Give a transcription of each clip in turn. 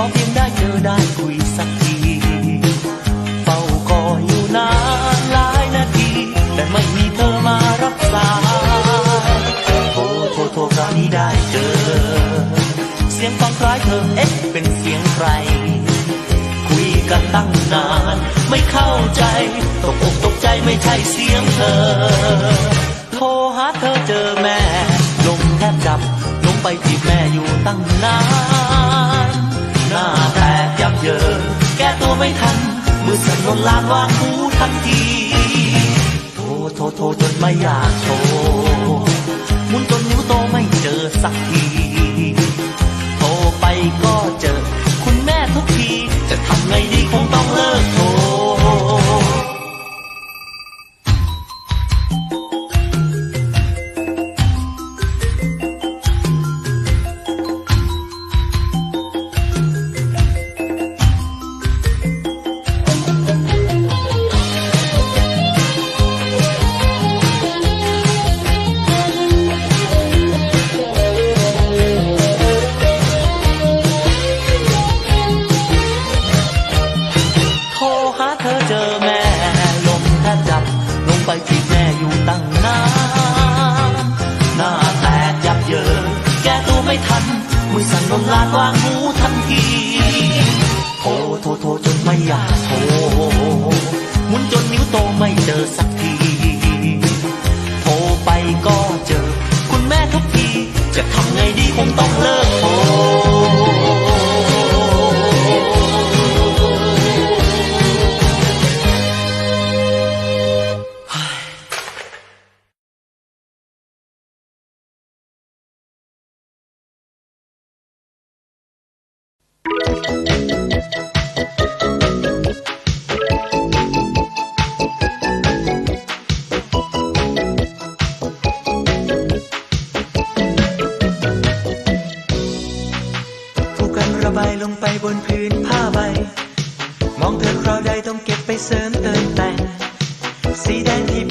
ขอเพียงได้เจอได้คุยสักทีเฝ้าก่ออยู่นานหลายนาที แต่ไม่มีเธอมารับสายโทรโทรโทรคราวนี้ได้เจอ เสียงฟังคล้ายเธอเอ๊ะเป็นเสียงใคร คุยกันตั้งนาน ไม่เข้าใจ ตกอกตกใจไม่ใช่เสียงเธอ โทรหาเธอเจอแม่ ลงแทบดับ ลงไปจีบแม่อยู่ตั้งนาน เยินแก้ตัวไม่ทัน มือสั่นลนลานวางหูทันที โทรโทรโทรจนไม่อยากโทรมุนจนนิ้วโตไม่เจอสักที โทรไปก็เจอ คุณแม่ทุกที ทำไงดีคงต้องเลิก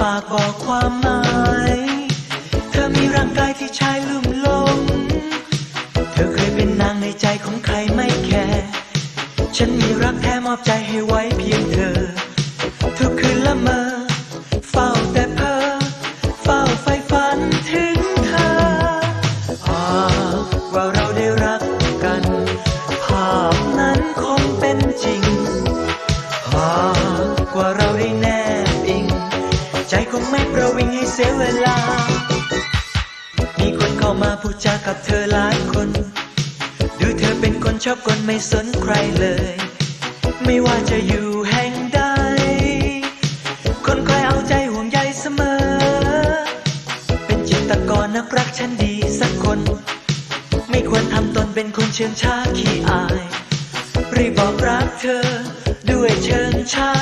ปากบอกความหมาย เธอมีร่างกายที่ชายลุ่มหลง เธอเคยเป็นนางในใจของใครไม่แคร์ฉันมีรักแท้มอบใจให้ไว้เพียง จากับเธอหลายคน ดูเธอเป็นคนชอบคนไม่สนใครเลย ไม่ว่าจะอยู่แห่งใด คนคอยเอาใจห่วงใยเสมอ เป็นจิตกรนักรักฉันดีสักคน ไม่ควรทำตนเป็นคนเชิงช้าขี้อาย รีบบอกรักเธอด้วยเชิงชา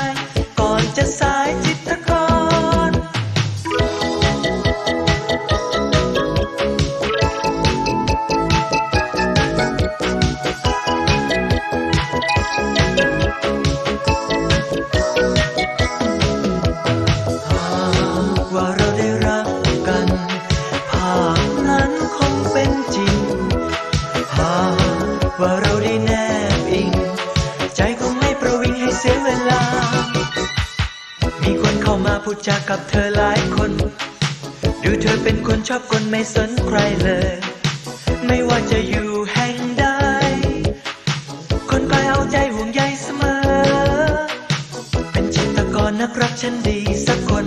คนชอบคนไม่สนใครเลย ไม่ว่าจะอยู่แห่งใด คนคอยเอาใจห่วงใยเสมอ เป็นจิตกรนักรักฉันดีสักคน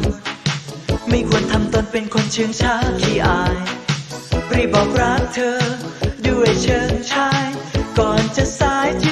ไม่ควรทำตนเป็นคนเชิงช้าขี้อายรีบบอกรักเธอ ด้วยเชิงชาย ก่อนจะสายจิ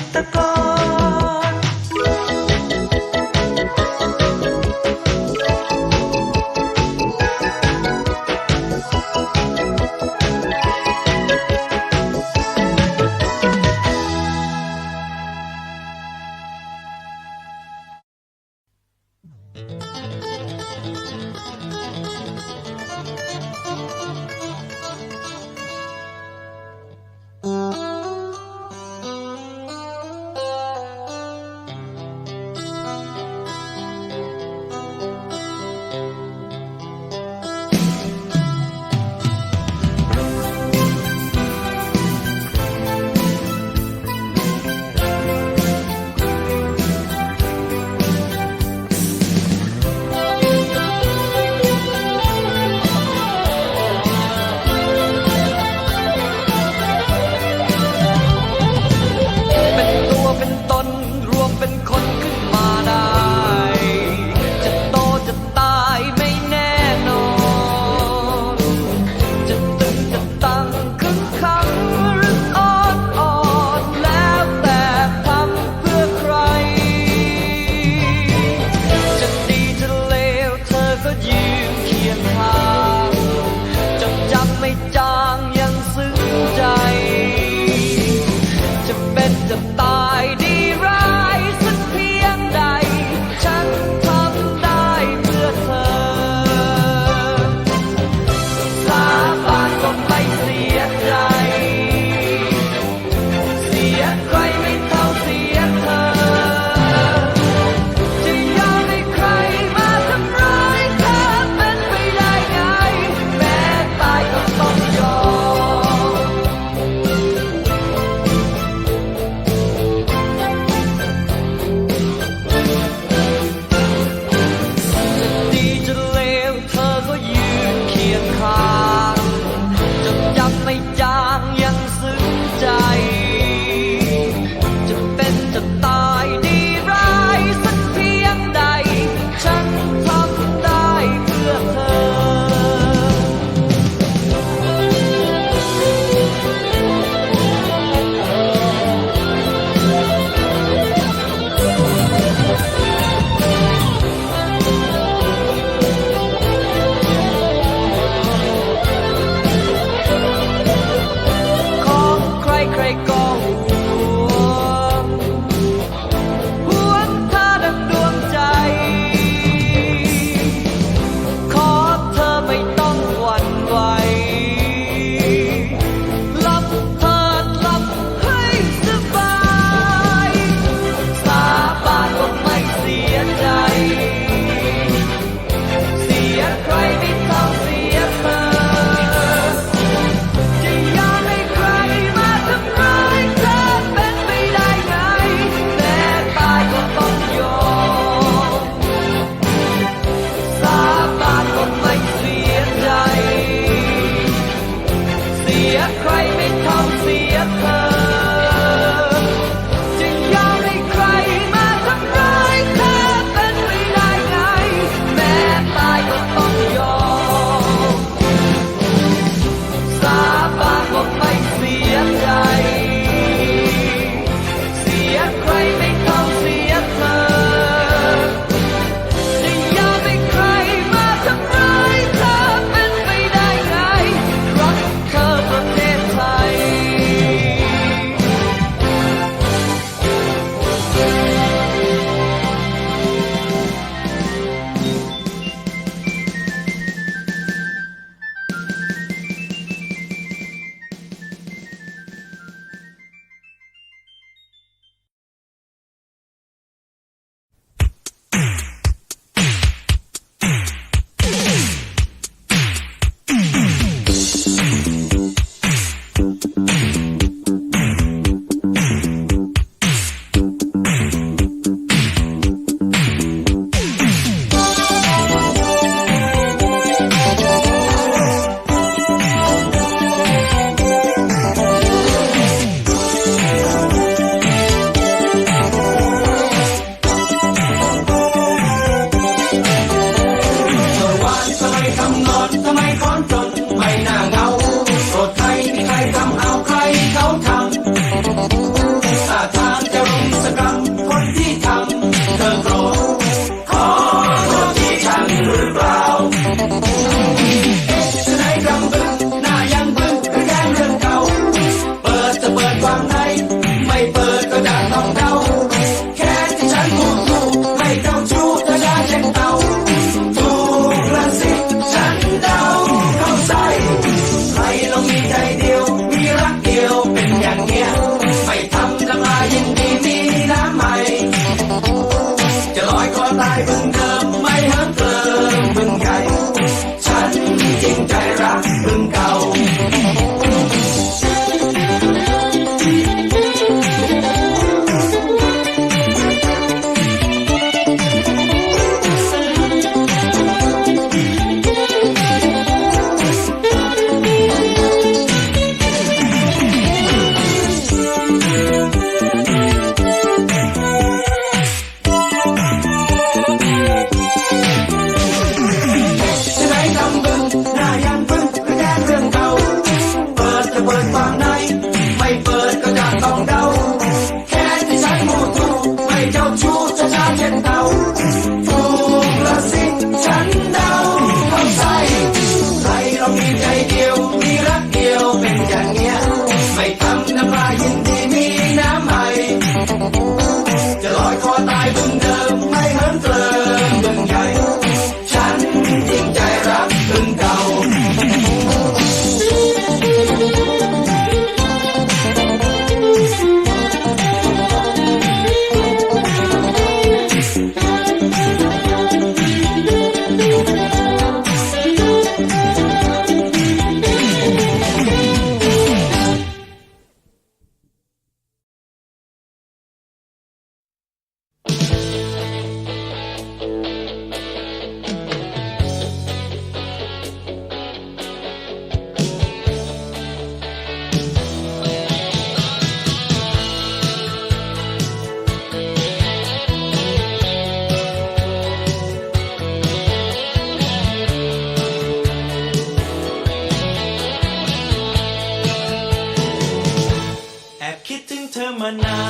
อบคิดถึงเธอมานา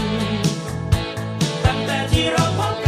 น ตั้งแต่ที่เราพบ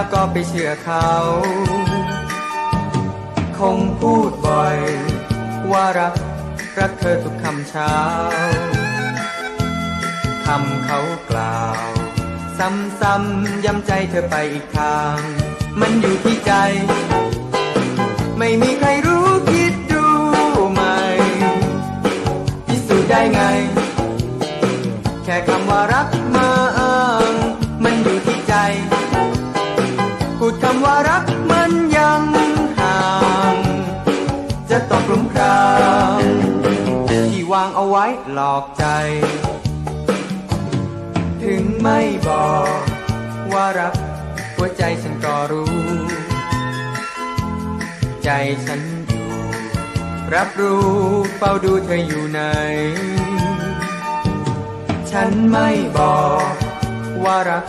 แล้วก็ไปเชื่อเขา คงพูดบ่อย ว่ารักรักเธอทุกคำเช้าคำเขากล่าว ซ้ำๆย้ำใจเธอไปอีกทาง มันอยู่ที่ใจ ไม่มีใครรู้คิดดูไหมพิสูจน์ได้ไง แค่คำว่ารัก หลอกใจ ถึงไม่บอก ว่ารักหัวใจฉันก็รู้ ใจฉันอยู่ รับรู้เฝ้าดูเธออยู่ไหน ฉันไม่บอก ว่ารัก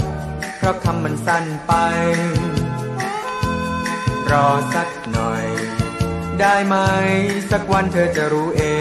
เพราะคำมันสั้นไป รอสักหน่อย ได้ไหม สักวันเธอจะรู้เอง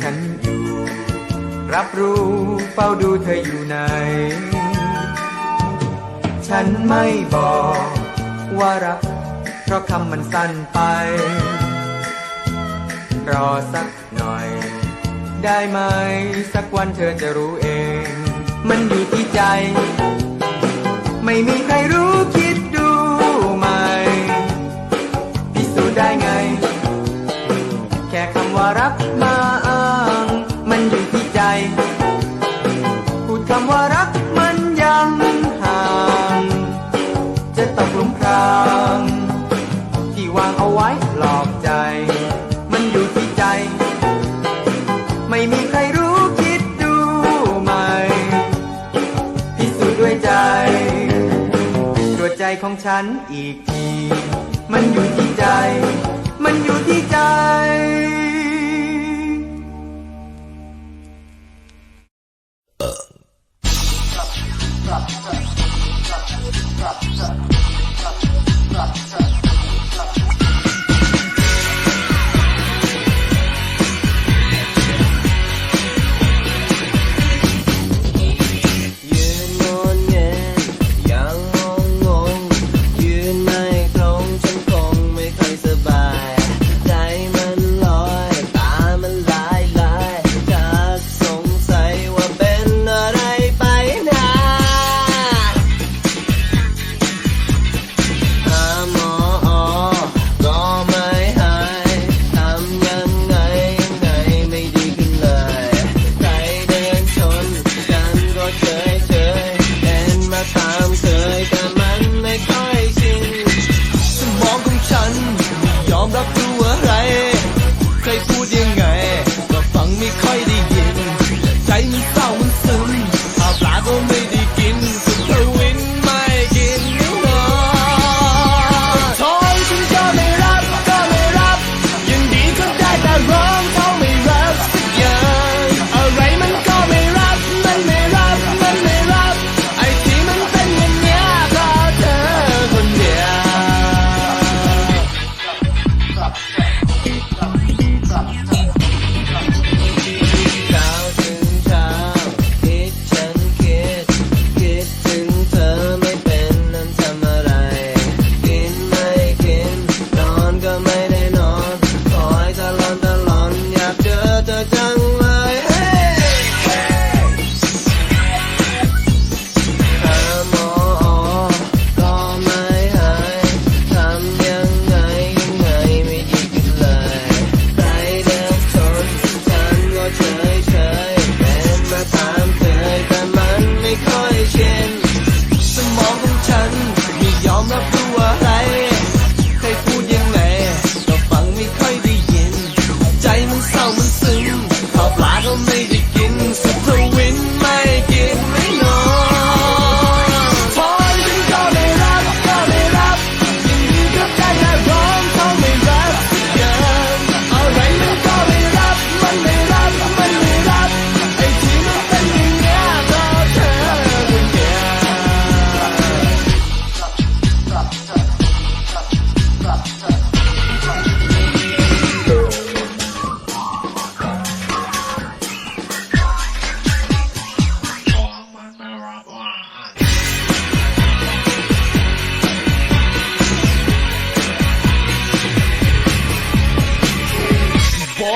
ฉันอยู่ รับรู้เฝ้าดูเธออยู่ไหน ฉันไม่บอกว่ารัก เพราะคำมันสั้นไป รอสักหน่อย ได้ไหม สักวันเธอจะรู้เอง มันอยู่ที่ใจ ไม่มีใครรู้คิดดูไหมพิสูจน์ได้ไง แค่คำว่ารักมา คำว่ารักมันยังห่าง จะตกหลุมพรางที่วางเอาไว้หลอกใจ มันอยู่ที่ใจ ไม่มีใครรู้คิดดูไหม่ พิสูจน์ด้วยใจตรวจใจของฉันอีกที มันอยู่ที่ใจ มันอยู่ที่ใจ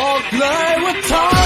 บอกเลยว่าท้อ